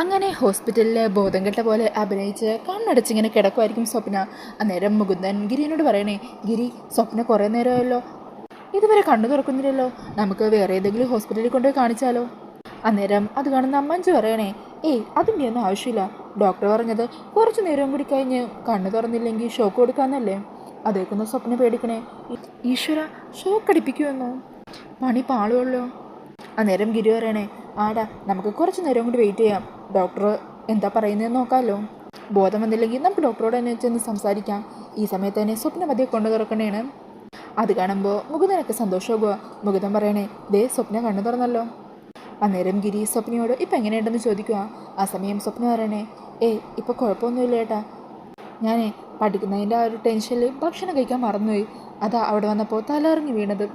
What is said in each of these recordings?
അങ്ങനെ ഹോസ്പിറ്റലിൽ ബോധം കെട്ട പോലെ അഭിനയിച്ച് കണ്ണടച്ചിങ്ങനെ കിടക്കുമായിരിക്കും സ്വപ്ന. അന്നേരം മുകുന്ദൻ ഗിരിനോട് പറയണേ ഗിരി സ്വപ്ന കുറേ നേരമല്ലോ ഇതുവരെ കണ്ണു തുറക്കുന്നില്ലല്ലോ. നമുക്ക് വേറെ ഏതെങ്കിലും ഹോസ്പിറ്റലിൽ കൊണ്ടുപോയി കാണിച്ചാലോ? അന്നേരം അത് കാണുന്ന അമ്മഞ്ചു പറയണേ ഏയ് അതിന്റെ ഒന്നും ആവശ്യമില്ല. ഡോക്ടർ പറഞ്ഞത് കുറച്ച് നേരം കൂടി കഴിഞ്ഞ് കണ്ണു തുറന്നില്ലെങ്കിൽ ഷോക്ക് കൊടുക്കാന്നല്ലേ? അതേക്കുന്ന സ്വപ്ന പേടിക്കണേ ഈശ്വര ഷോക്ക് അടിപ്പിക്കുമെന്നോ? പണി പാളുള്ളോ അന്നേരം ഗിരി പറയണേ ആടാ നമുക്ക് കുറച്ച് നേരം കൂടി വെയിറ്റ് ചെയ്യാം. ഡോക്ടർ എന്താ പറയുന്നതെന്ന് നോക്കാമല്ലോ ബോധം വന്നില്ലെങ്കിൽ നമുക്ക് ഡോക്ടറോട് തന്നെ ചെന്ന് സംസാരിക്കാം. ഈ സമയത്ത് തന്നെ സ്വപ്നമതിയെ കൊണ്ടു തുറക്കണേണ്. അത് കാണുമ്പോൾ മുകുന്ദനൊക്കെ സന്തോഷമാകുക മുകുന്ദൻ പറയണേ ദേ സ്വപ്ന കണ്ണു തുറന്നല്ലോ. അന്നേരം ഗിരി സ്വപ്നയോട് ഇപ്പം എങ്ങനെയുണ്ടെന്ന് ചോദിക്കുക ആ സമയം സ്വപ്ന പറയണേ ഏ ഇപ്പോൾ കുഴപ്പമൊന്നുമില്ല ഏട്ടാ. ഞാനേ പഠിക്കുന്നതിന്റെ ആ ഒരു ടെൻഷനിൽ ഭക്ഷണം കഴിക്കാൻ മറന്നുപോയി. അതാ അവിടെ വന്നപ്പോൾ തലറിഞ്ഞ് വീണത്.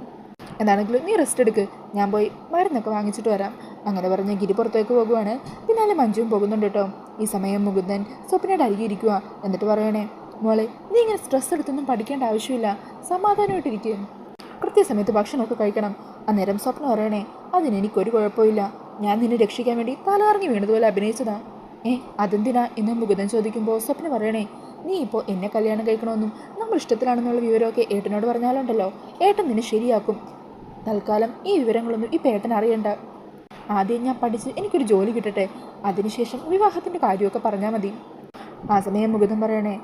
എന്താണെങ്കിലും നീ റെസ്റ്റ് എടുക്ക്. ഞാൻ പോയി മരുന്നൊക്കെ വാങ്ങിച്ചിട്ട് വരാം. അങ്ങനെ പറഞ്ഞ് ഗിരി പുറത്തേക്ക് പോകുവാണ്. പിന്നാലെ മഞ്ജുവും പോകുന്നുണ്ട് കേട്ടോ. ഈ സമയം മുകുന്ദൻ സ്വപ്നയുടെ അരികെ ഇരിക്കുക എന്നിട്ട് പറയണേ മോളെ നീ ഇങ്ങനെ സ്ട്രെസ് എടുത്തൊന്നും പഠിക്കേണ്ട ആവശ്യമില്ല. സമാധാനമായിട്ടിരിക്കും. കൃത്യസമയത്ത് ഭക്ഷണമൊക്കെ കഴിക്കണം. അന്നേരം സ്വപ്നം പറയണേ അതിനെനിക്കൊരു കുഴപ്പമില്ല. ഞാൻ നിന്നെ രക്ഷിക്കാൻ വേണ്ടി തലകറങ്ങി വീണതുപോലെ അഭിനയിച്ചതാ. ഏ അതെന്തിനാ എന്ന് മുകുന്ദൻ ചോദിക്കുമ്പോൾ സ്വപ്ന പറയണേ നീ ഇപ്പോൾ എന്നെ കല്യാണം കഴിക്കണമെന്നും നമ്മൾ ഇഷ്ടത്തിലാണെന്നുള്ള വിവരമൊക്കെ ഏട്ടനോട് പറഞ്ഞാലുണ്ടല്ലോ. ഏട്ടൻ നിന്നെ ശരിയാക്കും. തൽക്കാലം ഈ വിവരങ്ങളൊന്നും ഇപ്പം ഏട്ടൻ അറിയണ്ട. ആദ്യം ഞാൻ പഠിച്ച് എനിക്കൊരു ജോലി കിട്ടട്ടെ. അതിനുശേഷം വിവാഹത്തിന്റെ കാര്യമൊക്കെ പറഞ്ഞാൽ മതി. ആ സമയം മുകുന്ദൻ പറയണേ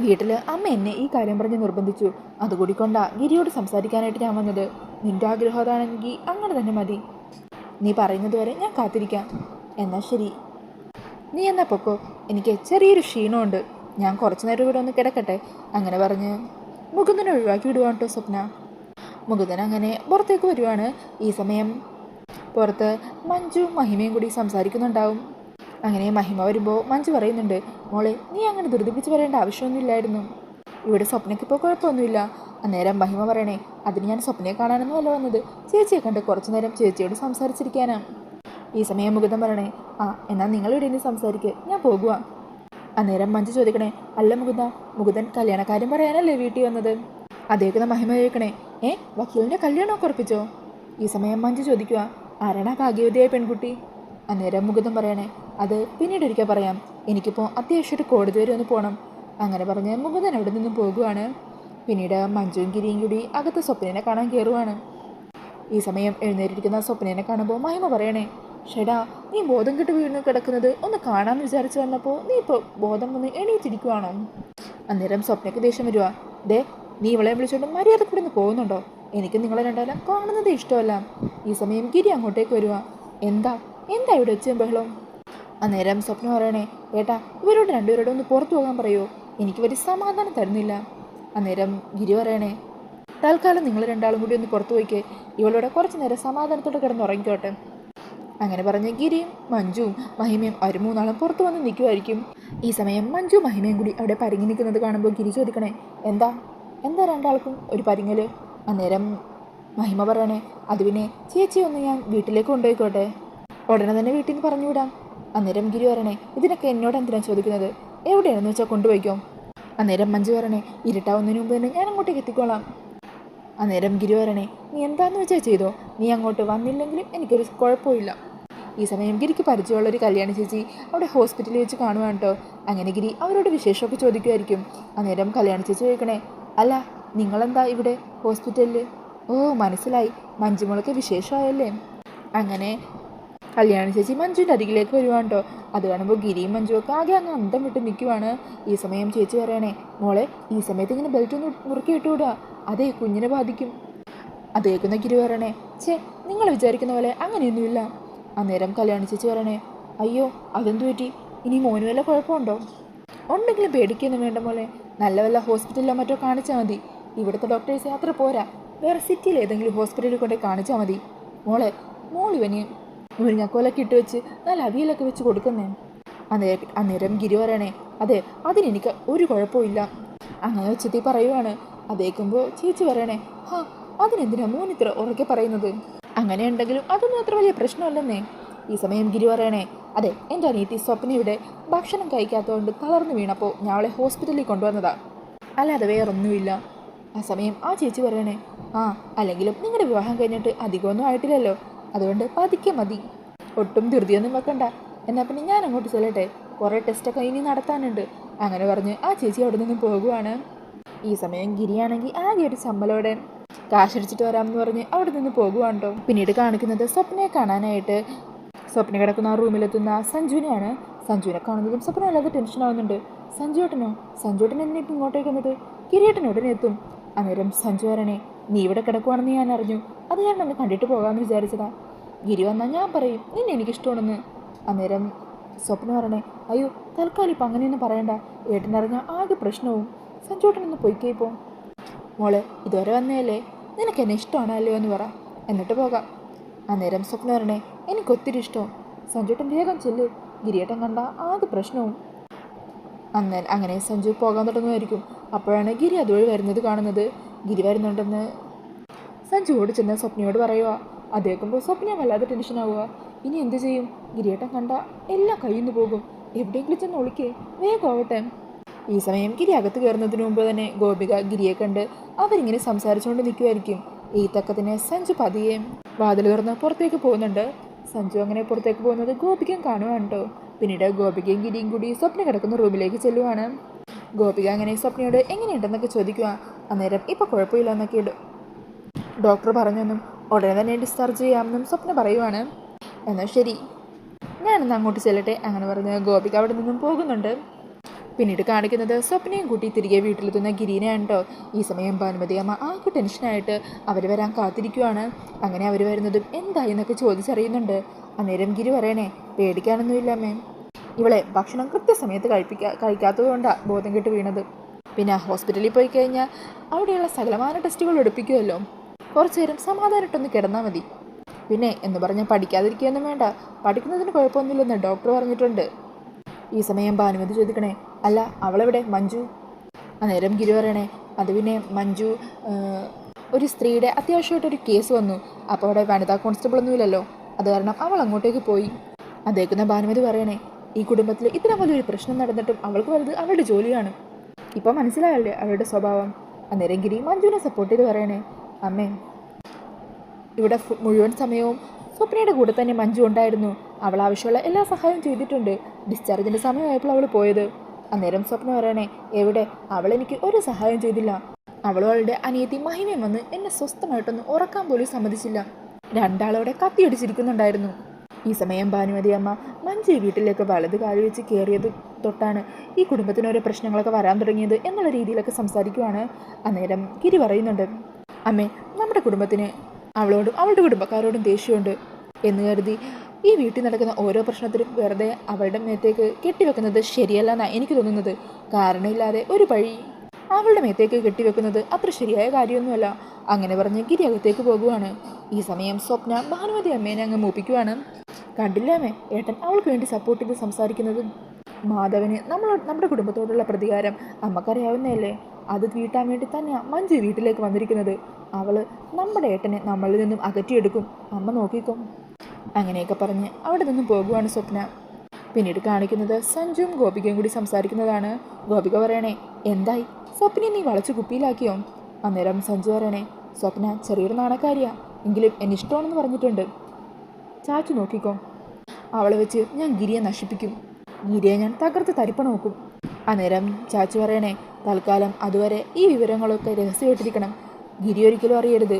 വീട്ടിൽ അമ്മ എന്നെ ഈ കാര്യം പറഞ്ഞ് നിർബന്ധിച്ചു. അതുകൂടി കൊണ്ടാ ഗിരിയോട് സംസാരിക്കാനായിട്ട് ഞാൻ വന്നത്. നിന്റെ ആഗ്രഹം അതാണെങ്കിൽ അങ്ങനെ തന്നെ മതി. നീ പറയുന്നത് വരെ ഞാൻ കാത്തിരിക്കാം. എന്നാൽ ശരി. നീ എന്നാ പൊക്കോ? എനിക്ക് ചെറിയൊരു ക്ഷീണമുണ്ട്. ഞാൻ കുറച്ച് നേരം ഇവിടെ ഒന്ന് കിടക്കട്ടെ അങ്ങനെ പറഞ്ഞ് മുകുന്ദനെ ഒഴിവാക്കി വിടുവാണ് കേട്ടോ സ്വപ്ന. മുകുന്ദൻ അങ്ങനെ പുറത്തേക്ക് വരുവാണ്. ഈ സമയം പുറത്ത് മഞ്ജു മഹിമയും കൂടി സംസാരിക്കുന്നുണ്ടാവും. അങ്ങനെ മഹിമ വരുമ്പോൾ മഞ്ജു പറയുന്നുണ്ട് മോളെ നീ അങ്ങനെ ധൃതിപ്പിച്ച് പറയേണ്ട ആവശ്യമൊന്നുമില്ലായിരുന്നു. ഇവിടെ സ്വപ്നയ്ക്ക് ഇപ്പോൾ കുഴപ്പമൊന്നുമില്ല. അന്നേരം മഹിമ പറയണേ അതിന് ഞാൻ സ്വപ്നയെ കാണാനൊന്നും അല്ല വന്നത്. ചേച്ചിയെ കണ്ട് കുറച്ചു നേരം ചേച്ചിയോട് സംസാരിച്ചിരിക്കാനാണ് ഈ സമയം മുകുന്ദൻ പറയണേ ആ എന്നാൽ നിങ്ങൾ ഇവിടെ നിന്ന് സംസാരിക്കുക ഞാൻ പോകുക അന്നേരം മഞ്ജു ചോദിക്കണേ അല്ല മുകുന്ദ മുകുന്ദൻ കല്യാണക്കാര്യം പറയാനല്ലേ വീട്ടിൽ വന്നത്? അദ്ദേഹത്തിന് മഹിമ ചോദിക്കണേ ഏ വക്കീലിന്റെ കല്യാണമൊക്കെ ഉറപ്പിച്ചോ? ഈ സമയം മഞ്ജു ചോദിക്കുക ആരാണ് ഭാഗ്യവതിയായ പെൺകുട്ടി? അന്നേരം മുകുന്ദൻ പറയണേ അത് പിന്നീട് ഒരിക്കൽ പറയാം. എനിക്കിപ്പോൾ അത്യാവശ്യം ഒരു കോടതി വരെ ഒന്ന് പോകണം അങ്ങനെ പറഞ്ഞ് മുകുന്ദൻ അവിടെ നിന്നും പോകുവാണ്. പിന്നീട് മഞ്ജുവും ഗിരിയും കൂടി അകത്ത് സ്വപ്നനെ കാണാൻ കയറുവാണ് ഈ സമയം എഴുന്നേറ്റിരിക്കുന്ന സ്വപ്നനെ കാണുമ്പോൾ മഹിമ പറയണേ ഷെടാ നീ ബോധം കെട്ട് വീണ് കിടക്കുന്നത് ഒന്ന് കാണാമെന്ന് വിചാരിച്ചു വന്നപ്പോൾ നീ ഇപ്പോൾ ബോധം വന്ന് എണീറ്റിരിക്കുവാണോ? അന്നേരം സ്വപ്നയ്ക്ക് ദേഷ്യം വരുവാ ദേ നീ ഇവളെ വിളിച്ചോണ്ട് മര്യാദ പോകുന്നുണ്ടോ? എനിക്ക് നിങ്ങളെ രണ്ടാലും കാണുന്നത് ഇഷ്ടമല്ല. ഈ സമയം ഗിരി അങ്ങോട്ടേക്ക് വരുക എന്താ? എന്താ ഇവിടെ ഒച്ചയും ബഹളം അന്നേരം സ്വപ്നം പറയണേ ഏട്ടാ ഇവരോട് രണ്ടുപേരോട് ഒന്ന് പുറത്തു പോകാൻ പറയോ. എനിക്ക് വലിയ സമാധാനം തരുന്നില്ല. അന്നേരം ഗിരി പറയണേ തൽക്കാലം നിങ്ങൾ രണ്ടാളും കൂടി ഒന്ന് പുറത്തു പോയിക്കേ. ഇവളോടെ കുറച്ച് നേരം സമാധാനത്തോടെ കിടന്ന് ഉറങ്ങിക്കോട്ടെ. അങ്ങനെ പറഞ്ഞ ഗിരിയും മഞ്ജുവും മഹിമയും അവർ മൂന്നാളും പുറത്തു വന്ന് നിൽക്കുമായിരിക്കും ഈ സമയം മഞ്ജു മഹിമയും കൂടി അവിടെ പരിങ്ങി നിൽക്കുന്നത് കാണുമ്പോൾ ഗിരി ചോദിക്കണേ എന്താ? എന്താ രണ്ടാൾക്കും ഒരു പരിങ്ങൽ? അന്നേരം മഹിമ പറയണേ അത് പിന്നെ ചേച്ചി ഒന്ന് ഞാൻ വീട്ടിലേക്ക് കൊണ്ടുപോയിക്കോട്ടെ. ഉടനെ തന്നെ വീട്ടിൽ നിന്ന് പറഞ്ഞുവിടാം. അന്നേരം ഗിരി പറയണേ ഇതിനൊക്കെ എന്നോട് എന്തിനാണ് ചോദിക്കുന്നത്? എവിടെയാണെന്ന് വെച്ചാൽ കൊണ്ടുപോയിക്കോ. അന്നേരം മഞ്ജു പറയണേ ഇരുട്ടാവുന്നതിന് മുമ്പ് തന്നെ ഞാൻ അങ്ങോട്ടേക്ക് എത്തിക്കോളാം. അന്നേരം ഗിരി പറയണേ നീ എന്താന്ന് വെച്ചാൽ ചെയ്തോ? നീ അങ്ങോട്ട് വന്നില്ലെങ്കിലും എനിക്കൊരു കുഴപ്പമില്ല ഈ സമയം ഗിരിക്ക് പരിചയമുള്ള ഒരു കല്യാണ ചേച്ചി അവിടെ ഹോസ്പിറ്റലിൽ വെച്ച് കാണുവാണ് കേട്ടോ. അങ്ങനെ ഗിരി അവരോട് വിശേഷമൊക്കെ ചോദിക്കുമായിരിക്കും അന്നേരം കല്യാണ ചേച്ചി ചോദിക്കണേ അല്ല നിങ്ങളെന്താ ഇവിടെ ഹോസ്പിറ്റലിൽ ഓ മനസ്സിലായി. മഞ്ജുമുളക്ക് വിശേഷമായല്ലേ? അങ്ങനെ കല്യാണ ചേച്ചി മഞ്ജുവിന്റെ അരികിലേക്ക് വരുവാണ്ടോ അത് കാണുമ്പോൾ ഗിരിയും മഞ്ജുവൊക്കെ ആകെ അങ്ങ് അന്തം വിട്ട് നിൽക്കുവാണ് ഈ സമയം ചേച്ചി പറയണേ മോളെ ഈ സമയത്ത് ഇങ്ങനെ ബെൽറ്റ് ഒന്ന് മുറുക്കി ഇട്ടുവിടുക അതേ കുഞ്ഞിനെ ബാധിക്കും. അത് കേൾക്കുന്ന ഗിരി പറയണേ ചേ നിങ്ങൾ വിചാരിക്കുന്ന പോലെ അങ്ങനെയൊന്നുമില്ല. അന്നേരം കല്യാണ ചേച്ചി പറയണേ അയ്യോ അതെന്തു പറ്റി? ഇനി മോന് വല്ല കുഴപ്പമുണ്ടോ? ഉണ്ടെങ്കിലും പേടിക്കൊന്നും വേണ്ട മോളെ. നല്ല വല്ല ഹോസ്പിറ്റലിലോ മറ്റോ കാണിച്ചാൽ മതി. ഇവിടുത്തെ ഡോക്ടേഴ്സ് യാത്ര പോരാ. വേറെ സിറ്റിയിൽ ഏതെങ്കിലും ഹോസ്പിറ്റലിൽ കൊണ്ട് കാണിച്ചാൽ മതി. മോളെ മോളിവന് മുരിങ്ങക്കോലൊക്കെ ഇട്ട് വെച്ച് നല്ല അവിയലൊക്കെ വെച്ച് കൊടുക്കുന്നേ. അന്നേ അന്നേരം ഗിരി പറയണേ അതെ അതിനെനിക്ക് ഒരു കുഴപ്പമില്ല അങ്ങനെ വെച്ചെത്തി പറയുവാണ്. അതേക്കുമ്പോൾ ചേച്ചി പറയണേ ഹാ അതിനെന്തിനാ മോനിത്ര ഉറക്കെ പറയുന്നത്? അങ്ങനെ ഉണ്ടെങ്കിലും അതൊന്നും അത്ര വലിയ പ്രശ്നമല്ലെന്നേ. ഈ സമയം ഗിരി പറയണേ അതെ എന്റെ അനിയത്തി സ്വപ്നയുടെ ഭക്ഷണം കഴിക്കാത്തതുകൊണ്ട് തളർന്നു വീണപ്പോൾ അവളെ ഹോസ്പിറ്റലിൽ കൊണ്ടുവന്നതാണ് അല്ലാതെ വേറൊന്നുമില്ല. ആ സമയം ആ ചേച്ചി പറയണേ ആ അല്ലെങ്കിലും നിങ്ങളുടെ വിവാഹം കഴിഞ്ഞിട്ട് അധികമൊന്നും ആയിട്ടില്ലല്ലോ. അതുകൊണ്ട് പതുക്കെ മതി. ഒട്ടും ധൃതിയൊന്നും വെക്കണ്ട. എന്നാൽ പിന്നെ ഞാൻ അങ്ങോട്ട് ചെല്ലട്ടെ. കുറേ ടെസ്റ്റൊക്കെ ഇനി നടത്താനുണ്ട്. അങ്ങനെ പറഞ്ഞ് ആ ചേച്ചി അവിടെ നിന്നും പോകുവാണ്. ഈ സമയം ഗിരിയാണെങ്കിൽ ആകെ ഒരു ചമ്മലോടെ കാശടിച്ചിട്ട് വരാമെന്ന് പറഞ്ഞ് അവിടെ നിന്ന് പോകുവാണ്ടോ? പിന്നീട് കാണിക്കുന്നത് സ്വപ്നയെ കാണാനായിട്ട്. സ്വപ്ന കിടക്കുന്ന ആ റൂമിലെത്തുന്ന സഞ്ജുവിനെയാണ്. സഞ്ജുവിനെ കാണുന്നതും സ്വപ്ന ടെൻഷൻ ആവുന്നുണ്ട്. സഞ്ജുവേട്ടനോ? സഞ്ജുവേട്ടൻ എന്നെ ഇപ്പം ഇങ്ങോട്ടേക്ക് വന്നത്? കിരീട്ടൻ ഉടനെ എത്തും? അന്നേരം സഞ്ജു വരണേ നീ ഇവിടെ കിടക്കുവാണെന്ന് ഞാൻ അറിഞ്ഞു. അത് ഞാൻ ഒന്ന് കണ്ടിട്ട് പോകാമെന്ന് വിചാരിച്ചതാ. ഗിരി വന്നാൽ ഞാൻ പറയും നിന്നെ എനിക്കിഷ്ടമാണെന്ന്. അന്നേരം സ്വപ്ന പറയണേ അയ്യോ തൽക്കാലം ഇപ്പം അങ്ങനെയൊന്നും പറയണ്ട. ഏട്ടനറിഞ്ഞാൽ ആകെ പ്രശ്നവും. സഞ്ജുവേട്ടനൊന്ന് പൊയ്ക്കേപ്പോ മോളെ ഇതുവരെ വന്നേലേ നിനക്ക് എന്നെ ഇഷ്ടമാണല്ലോ എന്ന് പറ. എന്നിട്ട് പോകാം. അന്നേരം സ്വപ്ന പറഞ്ഞേ എനിക്ക് ഒത്തിരി ഇഷ്ടം. സഞ്ജുട്ടൻ വേഗം ചെല്ലു. ഗിരിയേട്ടൻ കണ്ട ആകെ പ്രശ്നവും. അന്നേരം അങ്ങനെ സഞ്ജു പോകാൻ തുടങ്ങുമായിരിക്കും. അപ്പോഴാണ് ഗിരി അതുവഴി വരുന്നത് കാണുന്നത്. ഗിരി വരുന്നുണ്ടെന്ന് സഞ്ജു ഓടി ചെന്ന് സ്വപ്നയോട് പറയുക അത് കേൾക്കുമ്പോൾ സ്വപ്ന വല്ലാതെ ടെൻഷൻ ആവുക ഇനി എന്ത് ചെയ്യും? ഗിരിയേട്ടൻ കണ്ട എല്ലാം കയ്യിൽ പോകും. എവിടെയെങ്കിലും ചെന്ന് ഒളിക്കേ. വേഗം ആവട്ടെ. ഈ സമയം ഗിരി അകത്ത് കയറുന്നതിന് മുമ്പ് തന്നെ ഗോപിക ഗിരിയെ കണ്ട് അവരിങ്ങനെ സംസാരിച്ചുകൊണ്ട് നിൽക്കുമായിരിക്കും ഈ തക്കത്തിന് സഞ്ജു പതിയെ വാതിൽ തുറന്ന് പുറത്തേക്ക് പോകുന്നുണ്ട്. സഞ്ജു അങ്ങനെ പുറത്തേക്ക് പോകുന്നത് ഗോപികയും കാണുവാണ് കേട്ടോ. പിന്നീട് ഗോപികയും ഗിരിയും കൂടി സ്വപ്ന കിടക്കുന്ന റൂമിലേക്ക് ചെല്ലുവാണ്. ഗോപിക അങ്ങനെ സ്വപ്നയോട് എങ്ങനെയുണ്ടെന്നൊക്കെ ചോദിക്കുക. അന്നേരം ഇപ്പം കുഴപ്പമില്ല എന്നൊക്കെ ഡോക്ടർ പറഞ്ഞെന്നും ഉടനെ തന്നെ ഡിസ്ചാർജ് ചെയ്യാമെന്നും സ്വപ്ന പറയുവാണ്. എന്നാൽ ശരി. ഞാനൊന്ന് അങ്ങോട്ട് ചെല്ലട്ടെ അങ്ങനെ പറഞ്ഞ് ഗോപിക അവിടെ നിന്നും പോകുന്നുണ്ട്. പിന്നീട് കാണിക്കുന്നത് സ്വപ്നയും കൂട്ടി തിരികെ വീട്ടിലെത്തുന്ന ഗിരീനെയാണ് കേട്ടോ ഈ സമയം ഭാനുമതി അമ്മ ആകെ ടെൻഷനായിട്ട് അവർ വരാൻ കാത്തിരിക്കുവാണ്. അങ്ങനെ അവർ വരുന്നതും എന്തായി എന്നൊക്കെ ചോദിച്ചറിയുന്നുണ്ട്. അന്നേരം ഗിരി പറയണേ പേടിക്കാനൊന്നുമില്ല അമ്മേ. ഇവളെ ഭക്ഷണം കൃത്യസമയത്ത് കഴിപ്പിക്കാ കഴിക്കാത്തത് കൊണ്ടാണ് ബോധം കെട്ട് വീണത്. പിന്നെ ഹോസ്പിറ്റലിൽ പോയി കഴിഞ്ഞാൽ അവിടെയുള്ള സകലമാന ടെസ്റ്റുകൾ എടുപ്പിക്കുമല്ലോ കുറച്ചു നേരം സമാധാനമായിട്ടൊന്ന് കിടന്നാൽ മതി. പിന്നെ എന്ന് പറഞ്ഞാൽ പഠിക്കാതിരിക്കുകയൊന്നും വേണ്ട. പഠിക്കുന്നതിന് കുഴപ്പമൊന്നുമില്ലെന്ന് ഡോക്ടർ പറഞ്ഞിട്ടുണ്ട്. ഈ സമയം ഭാനുമതി ചോദിക്കണേ അല്ല അവളെവിടെ? മഞ്ജു? അന്നേരം ഗിരി പറയണേ അത് പിന്നെ മഞ്ജു ഒരു സ്ത്രീയുടെ അത്യാവശ്യമായിട്ടൊരു കേസ് വന്നു. അപ്പോൾ അവിടെ വനിതാ കോൺസ്റ്റബിൾ ഒന്നുമില്ലല്ലോ. അത് കാരണം അവൾ അങ്ങോട്ടേക്ക് പോയി. അതേക്കുന്ന ഭാനുമതി പറയണേ ഈ കുടുംബത്തിൽ ഇത്ര വലിയൊരു പ്രശ്നം നടന്നിട്ടും അവൾക്ക് വലുത് അവളുടെ ജോലിയാണ്. ഇപ്പം മനസ്സിലായല്ലേ അവളുടെ സ്വഭാവം? അന്നേരം ഗിരി മഞ്ജുവിനെ സപ്പോർട്ട് ചെയ്ത് പറയണേ അമ്മേ ഇവിടെ മുഴുവൻ സമയവും സ്വപ്നയുടെ കൂടെ തന്നെ മഞ്ജു ഉണ്ടായിരുന്നു. അവൾ ആവശ്യമുള്ള എല്ലാ സഹായവും ചെയ്തിട്ടുണ്ട്. ഡിസ്ചാർജിന്റെ സമയമായപ്പോൾ അവൾ പോയത്. അന്നേരം സ്വപ്ന പറയണേ എവിടെ? അവൾ എനിക്ക് ഒരു സഹായം ചെയ്തില്ല. അവളും അവളുടെ അനിയത്തി മഹിമയും വന്ന് എന്നെ സ്വസ്ഥമായിട്ടൊന്ന് ഉറക്കാൻ പോലും സമ്മതിച്ചില്ല. രണ്ടാളവിടെ കത്തിയടിച്ചിരിക്കുന്നുണ്ടായിരുന്നു ഈ സമയം ഭാനുമതി അമ്മ മഞ്ജു വീട്ടിലേക്ക് വലത് കാൽ വെച്ച് കയറിയത് തൊട്ടാണ്. ഈ കുടുംബത്തിന് ഓരോ പ്രശ്നങ്ങളൊക്കെ വരാൻ തുടങ്ങിയത് എന്നുള്ള രീതിയിലൊക്കെ സംസാരിക്കുവാണ്. അന്നേരം കിരി പറയുന്നുണ്ട് അമ്മേ നമ്മുടെ കുടുംബത്തിന് അവളോടും അവളുടെ കുടുംബക്കാരോടും ദേഷ്യമുണ്ട്. എന്ന് കരുതി ഈ വീട്ടിൽ നടക്കുന്ന ഓരോ പ്രശ്നത്തിലും വെറുതെ അവളുടെ മേത്തേക്ക് കെട്ടിവെക്കുന്നത് ശരിയല്ല എന്നാണ് എനിക്ക് തോന്നുന്നത്. കാരണമില്ലാതെ ഒരു പഴി അവളുടെ മേത്തേക്ക് കെട്ടിവെക്കുന്നത് അത്ര ശരിയായ കാര്യമൊന്നുമല്ല. അങ്ങനെ പറഞ്ഞ് ഗിരി അകത്തേക്ക് പോകുവാണ്. ഈ സമയം സ്വപ്ന ഭാനുമതി അമ്മേനെ അങ്ങ് മൂപ്പിക്കുവാണ്. കണ്ടില്ലേ അമ്മേ ഏട്ടൻ അവൾക്ക് വേണ്ടി സപ്പോർട്ട് ചെയ്ത് സംസാരിക്കുന്നത് മാധവന് നമ്മൾ നമ്മുടെ കുടുംബത്തോടുള്ള പ്രതികാരം അമ്മക്കറിയാവുന്നതല്ലേ അത് വീട്ടാൻ വേണ്ടി തന്നെയാണ് മഞ്ജു വീട്ടിലേക്ക് വന്നിരിക്കുന്നത്. അവൾ നമ്മുടെ ഏട്ടനെ നമ്മളിൽ നിന്നും അകറ്റിയെടുക്കും. അമ്മ നോക്കിക്കും. അങ്ങനെയൊക്കെ പറഞ്ഞ് അവിടെ നിന്നും പോകുവാണ് സ്വപ്ന. പിന്നീട് കാണിക്കുന്നത് സഞ്ജുവും ഗോപികയും കൂടി സംസാരിക്കുന്നതാണ്. ഗോപിക പറയണേ എന്തായി? സ്വപ്നെ നീ വളച്ചു കുപ്പിയിലാക്കിയോ? അന്നേരം സഞ്ജു പറയണേ സ്വപ്ന ചെറിയൊരു നാണക്കാരിയാ. എങ്കിലും എന്നിഷ്ടമാണെന്ന് പറഞ്ഞിട്ടുണ്ട്. ചാച്ചു നോക്കിക്കോ. അവളെ വെച്ച് ഞാൻ ഗിരിയെ നശിപ്പിക്കും. ഗിരിയെ ഞാൻ തകർത്ത് തരിപ്പണ നോക്കും അന്നേരം ചാച്ചു പറയണേ തൽക്കാലം അതുവരെ ഈ വിവരങ്ങളൊക്കെ രഹസ്യമായിട്ടിരിക്കണം ഗിരി ഒരിക്കലും അറിയരുത്.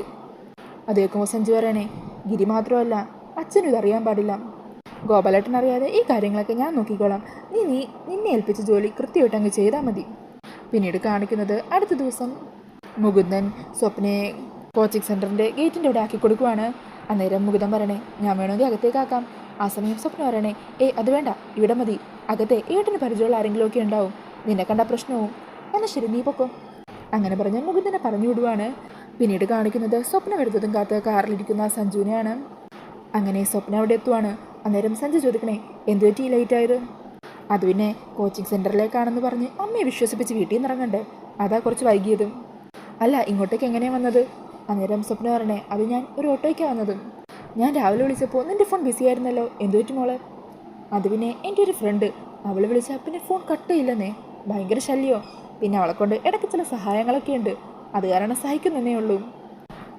അതേക്കുമ്പോൾ സഞ്ചു പറയണേ ഗിരി മാത്രമല്ല അച്ഛനും ഇതറിയാൻ പാടില്ല. ഗോപാലേട്ടൻ അറിയാതെ ഈ കാര്യങ്ങളൊക്കെ ഞാൻ നോക്കിക്കോളാം. നീ നീ നിന്നെ ഏൽപ്പിച്ച ജോലി കൃത്യമായിട്ട് അങ്ങ് ചെയ്താൽ മതി. പിന്നീട് കാണിക്കുന്നത് അടുത്ത ദിവസം. മുകുന്ദൻ സ്വപ്നയെ കോച്ചിങ് സെന്ററിന്റെ ഗേറ്റിന്റെ അവിടെ ആക്കി കൊടുക്കുവാണ്. അന്നേരം മുകുന്ദൻ പറയണേ ഞാൻ വേണമെങ്കിൽ അകത്തേക്ക് ആക്കാം. ആ സമയം സ്വപ്ന പറയണേ ഏ അത് വേണ്ട ഇവിടെ മതി. അകത്തെ ഏട്ടിന് പരിചയമുള്ള ആരെങ്കിലുമൊക്കെ ഉണ്ടാവും. നിന്നെ കണ്ട പ്രശ്നവും. എന്നാൽ ശരി നീ പൊക്കോ. അങ്ങനെ പറഞ്ഞ മുകുന്ദനെ പറഞ്ഞു വിടുവാണ്. പിന്നീട് കാണിക്കുന്നത് സ്വപ്നം എടുത്തതും കാത്ത് കാറിലിരിക്കുന്ന സഞ്ജുവിനെയാണ്. അങ്ങനെ സ്വപ്ന അവിടെ എത്തുവാണ്. അന്നേരം സഞ്ജു ചോദിക്കണേ എന്തു പറ്റി ലേറ്റ് ആയത്? അത് പിന്നെ കോച്ചിങ് സെന്ററിലേക്കാണെന്ന് പറഞ്ഞ് അമ്മയെ വിശ്വസിപ്പിച്ച് വീട്ടിൽ നിന്ന് ഇറങ്ങണ്ടേ? അതാ കുറച്ച് വൈകിയതും. അല്ല ഇങ്ങോട്ടേക്ക് എങ്ങനെയാണ് വന്നത്? അന്നേരം സ്വപ്ന പറഞ്ഞേ അത് ഞാൻ ഒരു ഓട്ടോയ്ക്കാണ് വന്നത്. ഞാൻ രാവിലെ വിളിച്ചപ്പോൾ നിന്റെ ഫോൺ ബിസി ആയിരുന്നല്ലോ. എന്തു പറ്റി മോളെ? അത് പിന്നെ എന്റെ ഒരു ഫ്രണ്ട് അവൾ വിളിച്ചാൽ പിന്നെ ഫോൺ കട്ട് ചെയ്യില്ലെന്നേ. ഭയങ്കര ശല്യോ. പിന്നെ അവളെ കൊണ്ട് ഇടയ്ക്ക് ചില സഹായങ്ങളൊക്കെ ഉണ്ട്. അത് കാരണം സഹിക്കുന്നതേ ഉള്ളൂ.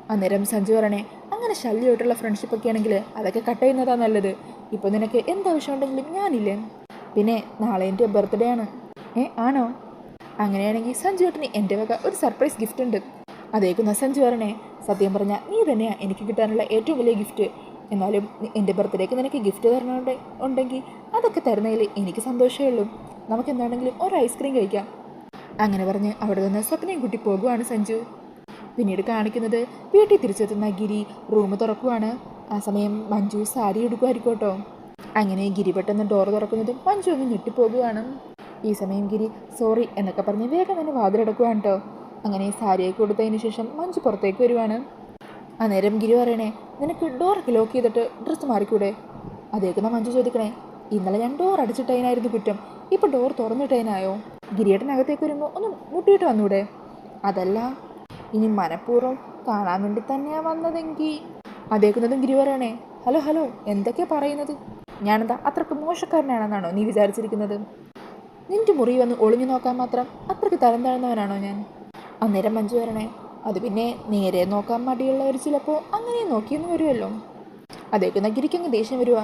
അന്നേരം സഞ്ജു പറയണേ അങ്ങനെ ശല്യമായിട്ടുള്ള ഫ്രണ്ട്ഷിപ്പൊക്കെ ആണെങ്കിൽ അതൊക്കെ കട്ട് ചെയ്യുന്നതാ നല്ലത്. ഇപ്പോൾ നിനക്ക് എന്താവശ്യമുണ്ടെങ്കിലും ഞാനില്ലേ. പിന്നെ നാളെ എന്റെ ബർത്ത്ഡേ ആണ്. ഏ ആണോ? അങ്ങനെയാണെങ്കിൽ സഞ്ജു ഏട്ടന് എന്റെ വക ഒരു സർപ്രൈസ് ഗിഫ്റ്റ് ഉണ്ട്. അതേക്കുന്ന സഞ്ജു വരണേ സത്യം പറഞ്ഞാൽ നീ തന്നെയാണ് എനിക്ക് കിട്ടാനുള്ള ഏറ്റവും വലിയ ഗിഫ്റ്റ് എന്നാലും എന്റെ ബർത്ത്ഡേക്ക് നിനക്ക് ഗിഫ്റ്റ് തരണുണ്ട് ഉണ്ടെങ്കിൽ അതൊക്കെ തരുന്നതിൽ എനിക്ക് സന്തോഷമേ ഉള്ളൂ. നമുക്ക് എന്താണെങ്കിലും ഒരു ഐസ്ക്രീം കഴിക്കാം. അങ്ങനെ പറഞ്ഞ് അവിടെ നിന്ന് സ്വപ്നയും കുട്ടി പോകുവാണ് സഞ്ജു. പിന്നീട് കാണിക്കുന്നത് വീട്ടിൽ തിരിച്ചെത്തുന്ന ഗിരി റൂം തുറക്കുവാണ്. ആ സമയം മഞ്ജു സാരി എടുക്കുമായിരിക്കോട്ടോ അങ്ങനെ ഗിരി പെട്ടെന്ന് ഡോർ തുറക്കുന്നതും മഞ്ജു ഒന്ന് ഞെട്ടിപ്പോകുവാണ്. ഈ സമയം ഗിരി സോറി എന്നൊക്കെ പറഞ്ഞ് വേഗം തന്നെ വാതിലടക്കുവാണ് കേട്ടോ. അങ്ങനെ സാരിയൊക്കെ കൊടുത്തതിന് ശേഷം മഞ്ജു പുറത്തേക്ക് വരുവാണ്. അന്നേരം ഗിരി പറയണേ നിനക്ക് ഡോറൊക്കെ ലോക്ക് ചെയ്തിട്ട് ഡ്രസ്സ് മാറിക്കൂടെ? അതേക്കുന്ന മഞ്ജു ചോദിക്കണേ ഇന്നലെ ഞാൻ ഡോർ അടിച്ചിട്ടതിനായിരുന്നു കുറ്റം. ഇപ്പോൾ ഡോർ തുറന്നിട്ടതിനായോ? ഗിരിയേട്ടനകത്തേക്ക് വരുമ്പോൾ ഒന്ന് മുട്ടിയിട്ട് വന്നൂടെ? അതല്ല ഇനി മനഃപൂർവം കാണാൻ വേണ്ടി തന്നെയാണ് വന്നതെങ്കിൽ അതേക്കുന്നതും ഗിരി പറയണേ ഹലോ ഹലോ എന്തൊക്കെയാ പറയുന്നത്? ഞാനെന്താ അത്രയ്ക്ക് മോശക്കാരനാണെന്നാണോ നീ വിചാരിച്ചിരിക്കുന്നത്? നിന്റെ മുറി വന്ന് ഒളിഞ്ഞു നോക്കാൻ മാത്രം അത്രയ്ക്ക് തരം താഴ്ന്നവനാണോ ഞാൻ? അന്നേരം മഞ്ജു വരണേ അത് പിന്നെ നേരെ നോക്കാൻ മടിയുള്ളവർ ചിലപ്പോൾ അങ്ങനെ നോക്കിയെന്ന് വരുമല്ലോ. അതേക്കുന്ന ഗിരിക്കങ്ങ് ദേഷ്യം വരുവാ.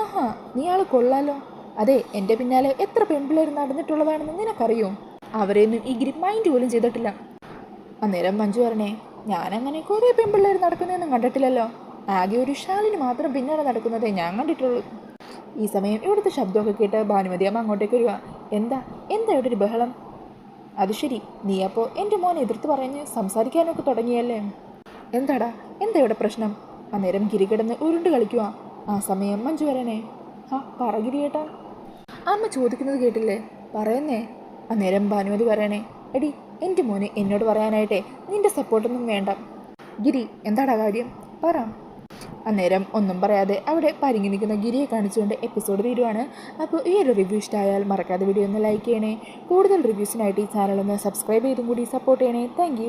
ആഹാ നീ ആൾ കൊള്ളാലോ. അതെ എന്റെ പിന്നാലെ എത്ര പെൺപിള്ളേർ നടന്നിട്ടുള്ളതാണെന്ന് നിനക്കറിയോ? അവരെയൊന്നും ഈ ഗിരി മൈൻഡ് പോലും ചെയ്തിട്ടില്ല. അന്നേരം മഞ്ജു പറഞ്ഞേ ഞാനങ്ങനെ കുറേ പെൺപിള്ളേർ നടക്കുന്നതൊന്നും കണ്ടിട്ടില്ലല്ലോ. ആകെ ഒരു ഷാലിന് മാത്രം പിന്നാലെ നടക്കുന്നതേ ഞാൻ കണ്ടിട്ടുള്ളൂ. ഈ സമയം ഇവിടുത്തെ ശബ്ദമൊക്കെ കേട്ട് ഭാനുമതി അമ്മ അങ്ങോട്ടേക്ക് വരിക എന്താ? എന്താ ഇവിടെ ഒരു ബഹളം? അത് ശരി. നീ അപ്പോൾ എന്റെ മോനെ എതിർത്ത് പറഞ്ഞ് സംസാരിക്കാനൊക്കെ തുടങ്ങിയല്ലേ? എന്താടാ? എന്താ ഇവിടെ പ്രശ്നം? അന്നേരം ഗിരി കിടന്ന് ഉരുണ്ട് കളിക്കുക ആ സമയം മഞ്ജു വരണേ. ആ പറ ഗിരിയേട്ടാ അമ്മ ചോദിക്കുന്നത് കേട്ടില്ലേ? പറയുന്നേ. അന്നേരം ഭാനുമതി പറയണേ. എടി എന്റെ മോനെ എന്നോട് പറയാനായിട്ടേ നിന്റെ സപ്പോർട്ടൊന്നും വേണ്ട. ഗിരി എന്താടാ കാര്യം? പറ. അന്നേരം ഒന്നും പറയാതെ അവിടെ പരിങ്ങി നിൽക്കുന്ന ഗിരിയെ കാണിച്ചുകൊണ്ട് എപ്പിസോഡ് തീരുവാണ്. അപ്പോൾ ഈ ഒരു റിവ്യൂ ഇഷ്ടമായാൽ മറക്കാതെ വീഡിയോ ഒന്ന് ലൈക്ക് ചെയ്യണേ. കൂടുതൽ റിവ്യൂസിനായിട്ട് ഈ ചാനൽ ഒന്ന് സബ്സ്ക്രൈബ് ചെയ്തും കൂടി സപ്പോർട്ട് ചെയ്യണേ. താങ്ക്